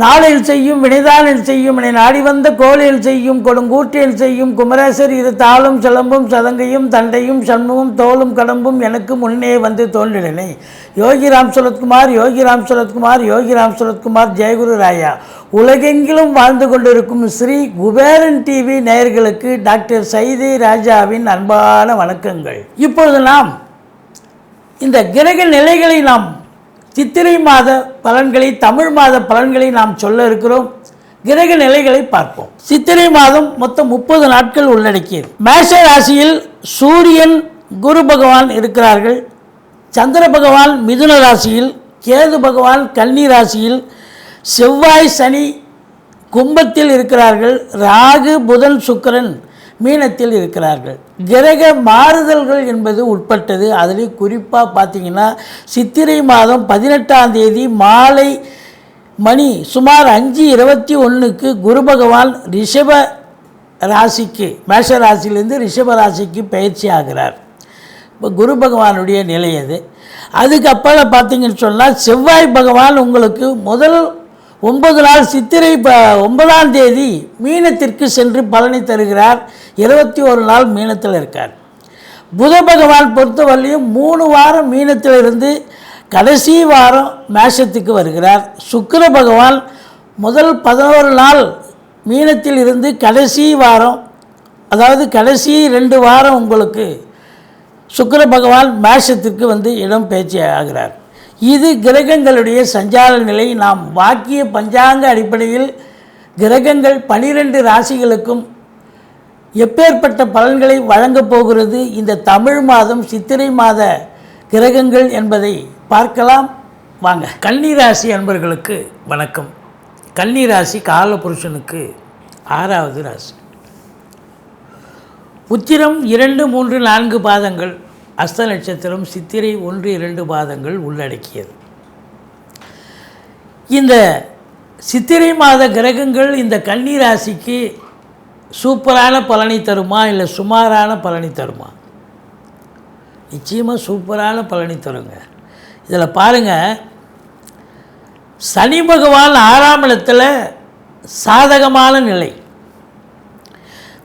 நாளில் செய்யும் வினைதானில் செய்யும் வினை நாடி வந்த கோளில் செய்யும் கொடுங்கூற்றில் செய்யும் குமரேசர் இரு தாளும் சிலம்பும் சதங்கையும் தண்டையும் சண்முகம் தோளும் கடம்பும் எனக்கு முன்னே வந்து தோன்றினேன். யோகிராம் சுரத்குமார் யோகிராம் சுரத்குமார் யோகி ராம் சுரத்குமார் ஜெயகுரு ராயா. உலகெங்கிலும் வாழ்ந்து கொண்டிருக்கும் ஸ்ரீ குபேரன் டிவி நேயர்களுக்கு டாக்டர் சைதை ராஜாவின் அன்பான வணக்கங்கள். இப்பொழுது நாம் இந்த கிரக நிலைகளை நாம் சித்திரை மாத பலன்களை தமிழ் மாத பலன்களை நாம் சொல்ல இருக்கிறோம். கிரக நிலைகளை பார்ப்போம். சித்திரை மாதம் மொத்தம் முப்பது நாட்கள் உள்ளடக்கியது. மேஷ ராசியில் சூரியன் குரு பகவான் இருக்கிறார்கள். சந்திர பகவான் மிதுன ராசியில் கேது பகவான் கன்னி ராசியில் செவ்வாய் சனி கும்பத்தில் இருக்கிறார்கள். ராகு புதன் சுக்கிரன் மீனத்தில் இருக்கிறார்கள். கிரக மாறுதல்கள் என்பது உட்பட்டது. அதில் குறிப்பாக பார்த்தீங்கன்னா சித்திரை மாதம் பதினெட்டாம் தேதி மாலை மணி சுமார் அஞ்சு இருபத்தி ஒன்றுக்கு குரு பகவான் ரிஷப ராசிக்கு மேஷ ராசியிலேருந்து ரிஷப ராசிக்கு பயிற்சி ஆகிறார். இப்போ குரு பகவானுடைய நிலை அது. அதுக்கப்புறம் பார்த்தீங்கன்னு சொன்னால் செவ்வாய் பகவான் உங்களுக்கு முதல் ஒன்பது நாள் சித்திரை ப ஒன்பதாம் தேதி மீனத்திற்கு சென்று பலனை தருகிறார். இருபத்தி ஒரு நாள் மீனத்தில் இருக்கார். புத பகவான் பொறுத்தவரையும் மூணு வாரம் மீனத்தில் இருந்து கடைசி வாரம் மேஷத்துக்கு வருகிறார். சுக்கர பகவான் முதல் பதினோரு நாள் மீனத்தில் இருந்து கடைசி வாரம் அதாவது கடைசி ரெண்டு வாரம் உங்களுக்கு சுக்கர பகவான் மேஷத்திற்கு வந்து இடம் பேச்சு ஆகிறார். இது கிரகங்களுடைய சஞ்சார நிலை. நாம் வாக்கிய பஞ்சாங்க அடிப்படையில் கிரகங்கள் பனிரெண்டு ராசிகளுக்கும் எப்பேற்பட்ட பலன்களை வழங்கப் போகிறது. இந்த தமிழ் மாதம் சித்திரை மாத கிரகங்கள் என்பதை பார்க்கலாம். வாங்க. கன்னி ராசி அன்பர்களுக்கு வணக்கம். கன்னி ராசி காலபுருஷனுக்கு ஆறாவது ராசி. உத்திரம் இரண்டு மூன்று நான்கு பாதங்கள். அஸ்த நட்சத்திரம் சித்திரை ஒன்று இரண்டு பாதங்கள் உள்ளடக்கியது. இந்த சித்திரை மாத கிரகங்கள் இந்த கன்னி ராசிக்கு சூப்பரான பலனை தருமா இல்லை சுமாரான பலனை தருமா? நிச்சயமாக சூப்பரான பலனை தருங்க. இதில் பாருங்கள் சனி பகவான் ஆறாம் இடத்தில் சாதகமான நிலை.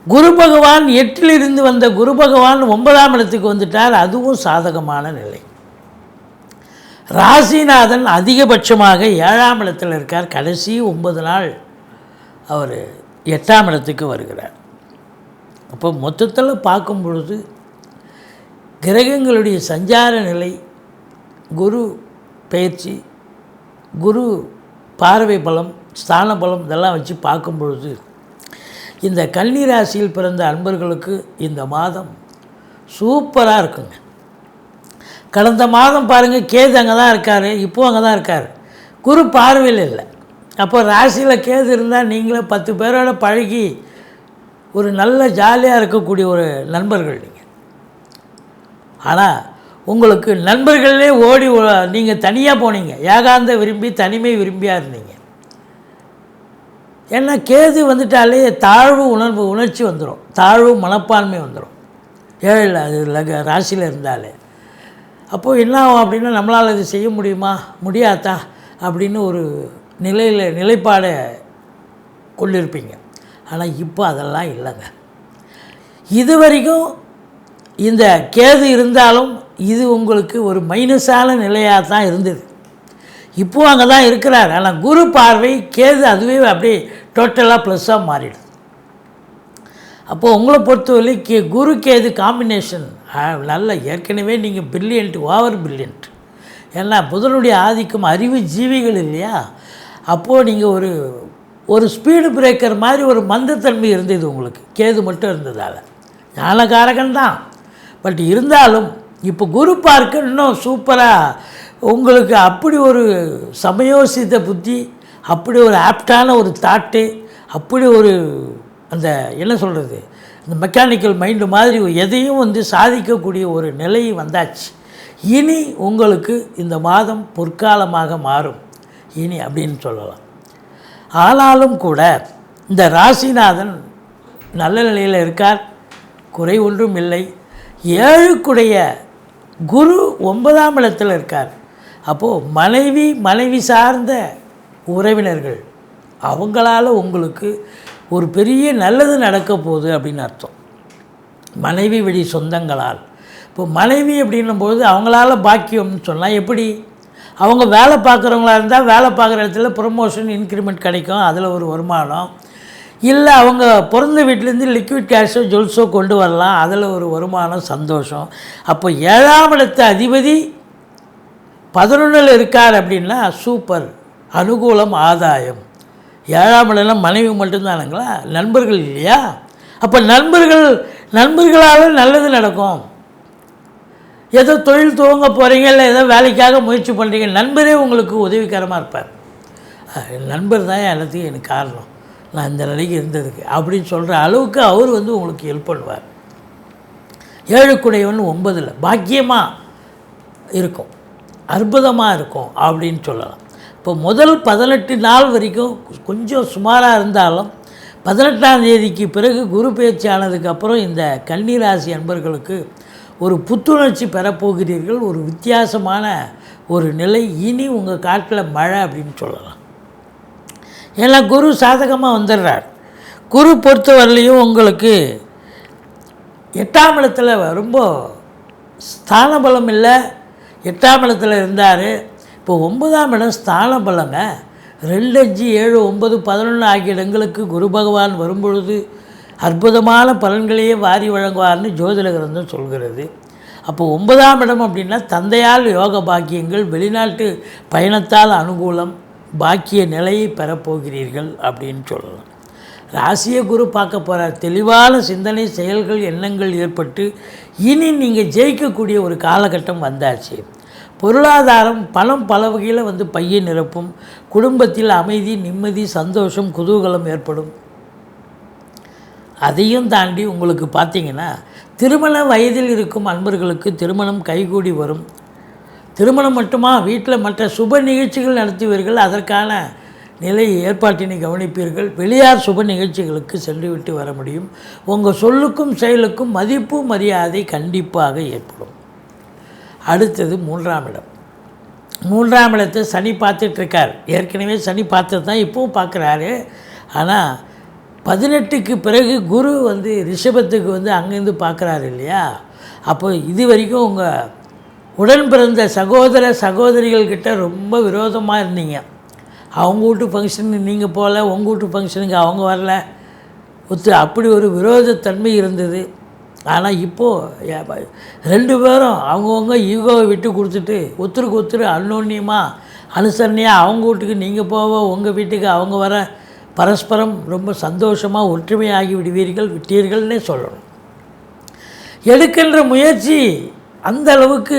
குரு பகவான் எட்டிலிருந்து வந்த குரு பகவான் ஒன்பதாம் இடத்துக்கு வந்துட்டார். அதுவும் சாதகமான நிலை. ராசிநாதன் அதிகபட்சமாக ஏழாம் இடத்தில் இருக்கார். கடைசி ஒன்பது நாள் அவர் எட்டாம் இடத்துக்கு வருகிறார். அப்போ மொத்தத்தில் பார்க்கும் பொழுது கிரகங்களுடைய சஞ்சார நிலை குரு பயிற்சி குரு பார்வை பலம் ஸ்தான பலம் இதெல்லாம் வச்சு பார்க்கும் பொழுது இந்த கன்னி ராசியில் பிறந்த அன்பர்களுக்கு இந்த மாதம் சூப்பராக இருக்குங்க. கடந்த மாதம் பாருங்கள் கேது அங்கே தான் இருக்கார் இப்போது அங்கே தான் இருக்கார். குரு பார்வையில் இல்லை. அப்போ ராசியில் கேது இருந்தால் நீங்களே பத்து பேரோட பழகி ஒரு நல்ல ஜாலியாக இருக்கக்கூடிய ஒரு நண்பர்கள் நீங்கள் ஆனால் உங்களுக்கு நண்பர்களே ஓடி நீங்கள் தனியாக போனீங்க. ஏகாந்த விரும்பி தனிமை விரும்பியாக இருந்தீங்க. ஏன்னா கேது வந்துட்டாலே தாழ்வு உணர்வு உணர்ச்சி வந்துடும் தாழ்வு மனப்பான்மை வந்துடும் ஏழில் அது லக ராசியில் இருந்தாலே. அப்போது என்ன ஆகும் அப்படின்னா நம்மளால் இது செய்ய முடியுமா? முடியாதா? அப்படின்னு ஒரு நிலையில் நிலைப்பாடை கொண்டிருப்பீங்க. ஆனால் இப்போ அதெல்லாம் இல்லைங்க. இது வரைக்கும் இந்த கேது இருந்தாலும் இது உங்களுக்கு ஒரு மைனஸான நிலையாக தான் இருந்தது. இப்போது அங்கே தான் இருக்கிறார். ஆனால் குரு பார்வை கேது அதுவே அப்படியே டோட்டலாக ப்ளஸ்ஸாக மாறிடுது. அப்போது உங்களை பொறுத்தவரை கே குரு கேது காம்பினேஷன் நல்ல ஏற்கனவே நீங்கள் பில்லியன்ட் ஓவர் பில்லியன்ட் ஏன்னா புதனுடைய ஆதிக்கம் அறிவு ஜீவிகள் இல்லையா? அப்போது நீங்கள் ஒரு ஒரு ஸ்பீடு பிரேக்கர் மாதிரி ஒரு மந்தத்தன்மை இருந்தது உங்களுக்கு. கேது மட்டும் இருந்ததால். ஞானகாரகன் தான் பட் இருந்தாலும் இப்போ குரு பார்க்க இன்னும் சூப்பராக உங்களுக்கு அப்படி ஒரு சமயோசித்த புத்தி அப்படி ஒரு ஆப்டான ஒரு தாட்டு அப்படி ஒரு அந்த என்ன சொல்கிறது இந்த மெக்கானிக்கல் மைண்டு மாதிரி எதையும் வந்து சாதிக்கக்கூடிய ஒரு நிலை வந்தாச்சு. இனி உங்களுக்கு இந்த மாதம் பொற்காலமாக மாறும். இனி அப்படின்னு சொல்லலாம். ஆனாலும் கூட இந்த ராசிநாதன் நல்ல நிலையில் இருக்கார். குறை ஒன்றும் இல்லை. ஏழுக்குடைய குரு ஒன்பதாம் இடத்தில் இருக்கார். அப்போது மனைவி மனைவி சார்ந்த உறவினர்கள் அவங்களால உங்களுக்கு ஒரு பெரிய நல்லது நடக்க போகுது அப்படின்னு அர்த்தம். மனைவி வழி சொந்தங்களால். இப்போ மனைவி அப்படின்னும்போது அவங்களால பாக்கியம்னு சொன்னால் எப்படி? அவங்க வேலை பார்க்குறவங்களா இருந்தால் வேலை பார்க்குற இடத்துல ப்ரொமோஷன் இன்க்ரிமெண்ட் கிடைக்கும் அதில் ஒரு வருமானம். இல்லை அவங்க பிறந்த வீட்டிலேருந்து லிக்விட் கேஷோ ஜுவல்ஸோ கொண்டு வரலாம் அதில் ஒரு வருமானம் சந்தோஷம். அப்போ ஏழாம் இடத்த அதிபதி பதினொன்றில் இருக்கார் அப்படின்னா சூப்பர். அனுகூலம் ஆதாயம். ஏழாம் இடம்லாம் மனைவி மட்டும்தானுங்களா? நண்பர்கள் இல்லையா? அப்போ நண்பர்கள் நண்பர்களால் நல்லது நடக்கும். ஏதோ தொழில் துவங்க போகிறீங்க இல்லை ஏதோ வேலைக்காக முயற்சி பண்ணுறீங்க நண்பரே உங்களுக்கு உதவிகரமாக இருப்பார். நண்பர் தான் எல்லாத்தையும் எனக்கு காரணம். நான் இந்த நிலைக்கு இருந்ததுக்கு. அப்படின்னு சொல்கிற அளவுக்கு அவர் வந்து உங்களுக்கு ஹெல்ப் பண்ணுவார். ஏழுக்குடையவன் ஒன்பதில். பாக்கியமாக இருக்கும். அற்புதமாக இருக்கும் அப்படின்னு சொல்லலாம். இப்போ முதல் பதினெட்டு நாள் வரைக்கும் கொஞ்சம் சுமாராக இருந்தாலும் பதினெட்டாம் தேதிக்கு பிறகு குரு பயிற்சி ஆனதுக்கப்புறம் இந்த கன்னிராசி அன்பர்களுக்கு ஒரு புத்துணர்ச்சி பெறப்போகிறீர்கள். ஒரு வித்தியாசமான ஒரு நிலை. இனி உங்கள் காட்டில் மழை அப்படின்னு சொல்லலாம். ஏன்னா குரு சாதகமாக வந்துடுறார். குரு பொறுத்தவரையிலையும் உங்களுக்கு எட்டாம் இடத்துல ரொம்ப ஸ்தான பலம் இல்லை. எட்டாம் இடத்துல இருந்தார். இப்போ ஒன்பதாம் இடம் ஸ்தான பலங்க ரெண்டு அஞ்சு ஏழு ஒன்பது பதினொன்று ஆகிய இடங்களுக்கு குரு பகவான் வரும்பொழுது அற்புதமான பலன்களையே வாரி வழங்குவார்னு ஜோதிட கிரந்தம் சொல்கிறது. அப்போ ஒன்பதாம் இடம் அப்படின்னா தந்தையால் யோக பாக்கியங்கள் வெளிநாட்டு பயணத்தால் அனுகூலம் பாக்கிய நிலையை பெறப்போகிறீர்கள் அப்படின்னு சொல்லலாம். ராசிய குரு பார்க்க போகிறார் தெளிவான சிந்தனை செயல்கள் எண்ணங்கள் ஏற்பட்டு இனி நீங்கள் ஜெயிக்கக்கூடிய ஒரு காலகட்டம் வந்தாச்சு. பொருளாதாரம் பணம் பல வகையில் வந்து பையை நிரப்பும். குடும்பத்தில் அமைதி நிம்மதி சந்தோஷம் குதூகலம் ஏற்படும். அதையும் தாண்டி உங்களுக்கு பார்த்தீங்கன்னா திருமண வயதில் இருக்கும் அன்பர்களுக்கு திருமணம் கைகூடி வரும். திருமணம் மட்டுமா? வீட்டில் மற்ற சுப நிகழ்ச்சிகள் நடத்துவீர்கள். அதற்கான நிலை ஏற்பாட்டினை கவனிப்பீர்கள். வெளியார் சுப நிகழ்ச்சிகளுக்கு சென்றுவிட்டு வர முடியும். உங்கள் சொல்லுக்கும் செயலுக்கும் மதிப்பு மரியாதை கண்டிப்பாக ஏற்படும். அடுத்தது மூன்றாம் இடம். மூன்றாம் இடத்தை சனி பார்த்துட்ருக்கார். ஏற்கனவே சனி பார்த்து தான் இப்போவும் பார்க்குறாரு. ஆனால் பதினெட்டுக்கு பிறகு குரு வந்து ரிஷபத்துக்கு வந்து அங்கேருந்து பார்க்குறாரு இல்லையா? அப்போ இது வரைக்கும் உங்கள் உடன் பிறந்த சகோதர சகோதரிகள்கிட்ட ரொம்ப விரோதமாக இருந்தீங்க. அவங்க வீட்டு ஃபங்க்ஷனுக்கு நீங்கள் போகல உங்கள் வீட்டு ஃபங்க்ஷனுக்கு அவங்க வரல. ஒத்து அப்படி ஒரு விரோதத்தன்மை இருந்தது. ஆனால் இப்போது ரெண்டு பேரும் அவங்கவுங்க ஈகோவை விட்டு கொடுத்துட்டு ஒத்துருக்கு ஒத்துரு அன்னோன்யமாக அனுசரணையாக அவங்க வீட்டுக்கு நீங்கள் போக உங்கள் வீட்டுக்கு அவங்க வர பரஸ்பரம் ரொம்ப சந்தோஷமாக ஒற்றுமையாகி விடுவீர்கள் விட்டீர்கள்னே சொல்லணும். எடுக்கின்ற முயற்சி அந்த அளவுக்கு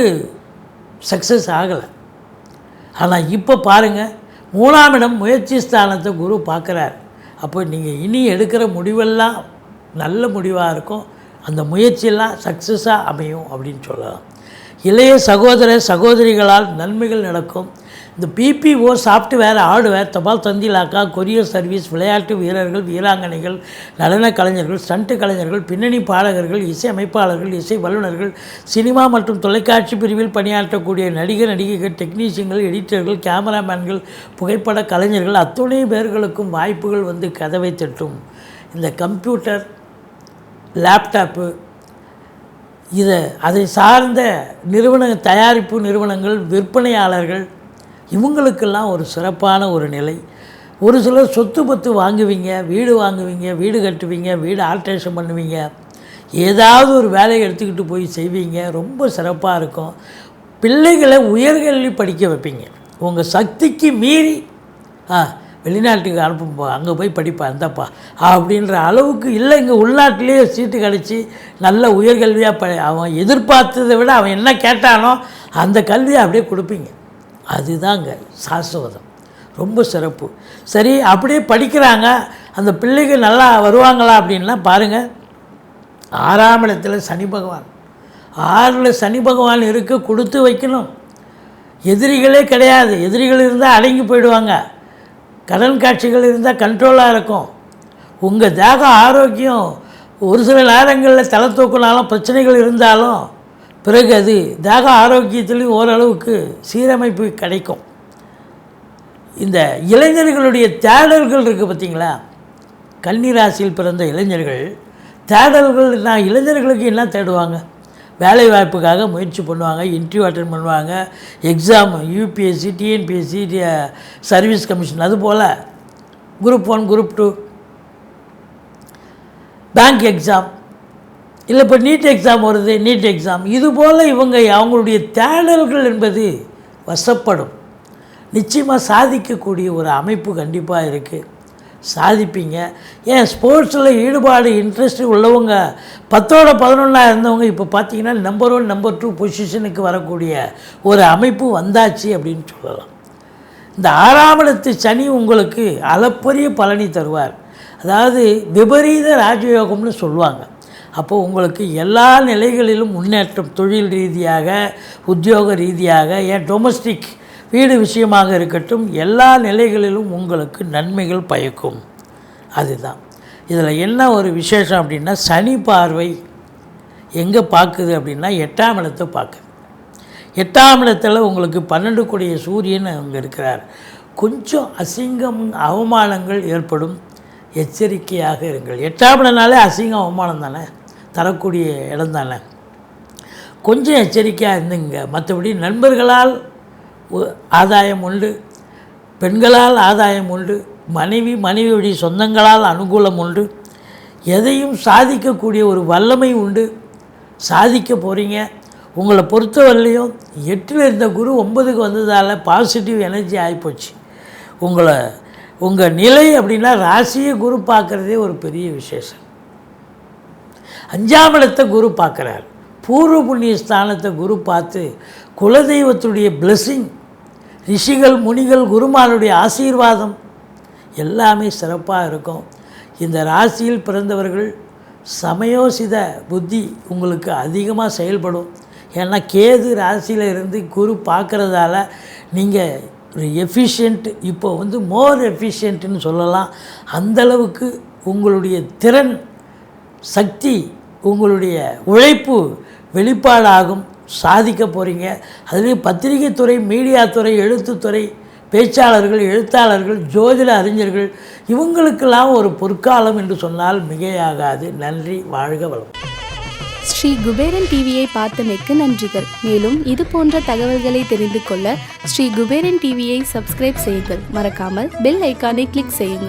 சக்ஸஸ் ஆகலை. ஆனால் இப்போ பாருங்கள் மூணாம் இடம் முயற்சி ஸ்தானத்தை குரு பார்க்குறார். அப்போ நீங்கள் இனி எடுக்கிற முடிவெல்லாம் நல்ல முடிவாக இருக்கும். அந்த முயற்சியெல்லாம் சக்ஸஸாக அமையும் அப்படின்னு சொல்லலாம். இளைய சகோதர சகோதரிகளால் நன்மைகள் நடக்கும். இந்த பிபிஓ சாஃப்ட்வேர் ஹார்ட்வேர் தபால் தந்திலாக்கா கொரியர் சர்வீஸ் விளையாட்டு வீரர்கள் வீராங்கனைகள் நடன கலைஞர்கள் ஸ்டண்ட் கலைஞர்கள் பின்னணி பாடகர்கள் இசை அமைப்பாளர்கள் இசை வல்லுநர்கள் சினிமா மற்றும் தொலைக்காட்சி பிரிவில் பணியாற்றக்கூடிய நடிகர் நடிகைகள் டெக்னீஷியன்கள் எடிட்டர்கள் கேமராமேன்கள் புகைப்பட கலைஞர்கள் அத்துணை பேர்களுக்கும் வாய்ப்புகள் வந்து கதவை தட்டும். இந்த கம்ப்யூட்டர் லேப்டாப்பு இதை அதை சார்ந்த நிறுவன தயாரிப்பு நிறுவனங்கள் விற்பனையாளர்கள் இவங்களுக்கெல்லாம் ஒரு சிறப்பான ஒரு நிலை. ஒரு சிலர் சொத்து பத்து வாங்குவீங்க வீடு வாங்குவீங்க வீடு கட்டுவீங்க வீடு ஆல்ட்ரேஷன் பண்ணுவீங்க. ஏதாவது ஒரு வேலையை எடுத்துக்கிட்டு போய் செய்வீங்க ரொம்ப சிறப்பாக இருக்கும். பிள்ளைகளை உயர்கல்வி படிக்க வைப்பீங்க. உங்கள் சக்திக்கு மீறி ஆ வெளிநாட்டுக்கு அனுப்பும்பா அங்கே போய் படிப்பா இந்தப்பா அப்படின்ற அளவுக்கு இல்லை இங்கே உள்நாட்டிலேயே சீட்டு கிடச்சி நல்ல உயர்கல்வியாக ப அவன் எதிர்பார்த்ததை விட அவன் என்ன கேட்டானோ அந்த கல்வியை அப்படியே கொடுப்பீங்க. அதுதாங்க சாஸ்வதம் ரொம்ப சிறப்பு. சரி அப்படியே படிக்கிறாங்க. அந்த பிள்ளைகள் நல்லா வருவாங்களா அப்படின்னா பாருங்கள் ஆறாம் இடத்துல சனி பகவான். ஆறில் சனி பகவான் இருக்க கொடுத்து வைக்கணும். எதிரிகளே கிடையாது. எதிரிகள் இருந்தால் அடங்கி போயிடுவாங்க. கடன் காட்சிகள் இருந்தால் கண்ட்ரோலாக இருக்கும். உங்கள் தேக ஆரோக்கியம் ஒரு சில நேரங்களில் தலை தூக்கினாலும் பிரச்சனைகள் இருந்தாலும் பிறகு அது தேக ஆரோக்கியத்திலையும் ஓரளவுக்கு சீரமைப்பு கிடைக்கும். இந்த இளைஞர்களுடைய தேடல்கள் இருக்குது பார்த்தீங்களா? கன்னிராசியில் பிறந்த இளைஞர்கள் தேடல்கள் நான் இளைஞர்களுக்கு என்ன தேடுவாங்க? வேலை வாய்ப்புக்காக முயற்சி பண்ணுவாங்க இன்டர்வியூ அட்டன் பண்ணுவாங்க exam UPSC TNPSC service commission அதுபோல் group one group two bank exam இல்லை இப்போ நீட் எக்ஸாம் வருது நீட் எக்ஸாம் இதுபோல் இவங்க அவங்களுடைய தேடல்கள் என்பது வசப்படும். நிச்சயமாக சாதிக்கக்கூடிய ஒரு அமைப்பு கண்டிப்பாக இருக்குது சாதிப்பீங்க. ஏன் ஸ்போர்ட்ஸில் ஈடுபாடு இன்ட்ரெஸ்ட் உள்ளவங்க பத்தோட பதினொன்றா இருந்தவங்க இப்போ பார்த்தீங்கன்னா நம்பர் ஒன் நம்பர் டூ பொசிஷனுக்கு வரக்கூடிய ஒரு அமைப்பு வந்தாச்சு அப்படின்னு சொல்லலாம். இந்த ஆறாம் இடத்து சனி உங்களுக்கு அளப்பரிய பலனி தருவார். அதாவது விபரீத ராஜயோகம்னு சொல்லுவாங்க. அப்போ உங்களுக்கு எல்லா நிலைகளிலும் முன்னேற்றம் தொழில் ரீதியாக உத்தியோக ரீதியாக ஏன் டொமஸ்டிக் வீடு விஷயமாக இருக்கட்டும் எல்லா நிலைகளிலும் உங்களுக்கு நன்மைகள் பயக்கும். அதுதான். இதில் என்ன ஒரு விசேஷம் அப்படின்னா சனி பார்வை எங்கே பார்க்குது அப்படின்னா எட்டாம் இடத்தை பார்க்குது. எட்டாம் இடத்துல உங்களுக்கு பன்னெண்டு கூடிய சூரியன் அங்கே இருக்கிறார். கொஞ்சம் அசிங்கம் அவமானங்கள் ஏற்படும். எச்சரிக்கையாக இருங்கள். எட்டாம் இடம்னாலே அசிங்கம் அவமானம் தானே? தரக்கூடிய இடம் தானே கொஞ்சம் எச்சரிக்கையாக இருந்துங்க. மற்றபடி நண்பர்களால் ஆதாயம் உண்டு. பெண்களால் ஆதாயம் உண்டு. மனைவி மனைவியுடைய சொந்தங்களால் அனுகூலம் உண்டு. எதையும் சாதிக்கக்கூடிய ஒரு வல்லமை உண்டு. சாதிக்க போகிறீங்க உங்களை பொறுத்தவரையிலையும் எட்டில் இருந்த குரு ஒன்பதுக்கு வந்ததால் பாசிட்டிவ் எனர்ஜி ஆகிப்போச்சு உங்களை உங்கள் நிலை அப்படின்னா ராசியை குரு பார்க்குறதே ஒரு பெரிய விசேஷம். அஞ்சாம் இடத்தை குரு பார்க்குறார். பூர்வ புண்ணிய ஸ்தானத்தை குரு பார்த்து குலதெய்வத்துடைய blessing ரிஷிகள் முனிகள் குருமானுடைய ஆசீர்வாதம் எல்லாமே சிறப்பாக இருக்கும். இந்த ராசியில் பிறந்தவர்கள் சமயோசித புத்தி உங்களுக்கு அதிகமாக செயல்படும். ஏன்னா கேது ராசியில் இருந்து குரு பார்க்குறதால நீங்கள் ஒரு எஃபிஷியன்ட் இப்போ வந்து மோர் எஃபிஷியன்ட்னு சொல்லலாம். அந்தளவுக்கு உங்களுடைய திறன் சக்தி உங்களுடைய உழைப்பு வெளிப்பாடாகும். சாதிக்க போகிறீங்க அதுலேயும் பத்திரிகை துறை மீடியா துறை எழுத்துத்துறை பேச்சாளர்கள் எழுத்தாளர்கள் ஜோதிட அறிஞர்கள் இவங்களுக்கெல்லாம் ஒரு பொற்காலம் என்று சொன்னால் மிகையாகாது. நன்றி வாழ்க வளம் ஸ்ரீ குபேரன் டிவியை பார்த்தமைக்கு நன்றிகள். மேலும் இது போன்ற தகவல்களை தெரிந்து கொள்ள ஸ்ரீ குபேரன் டிவியை சப்ஸ்கிரைப் செய்யுங்கள். மறக்காமல் பெல் ஐக்கானை கிளிக் செய்யுங்கள்.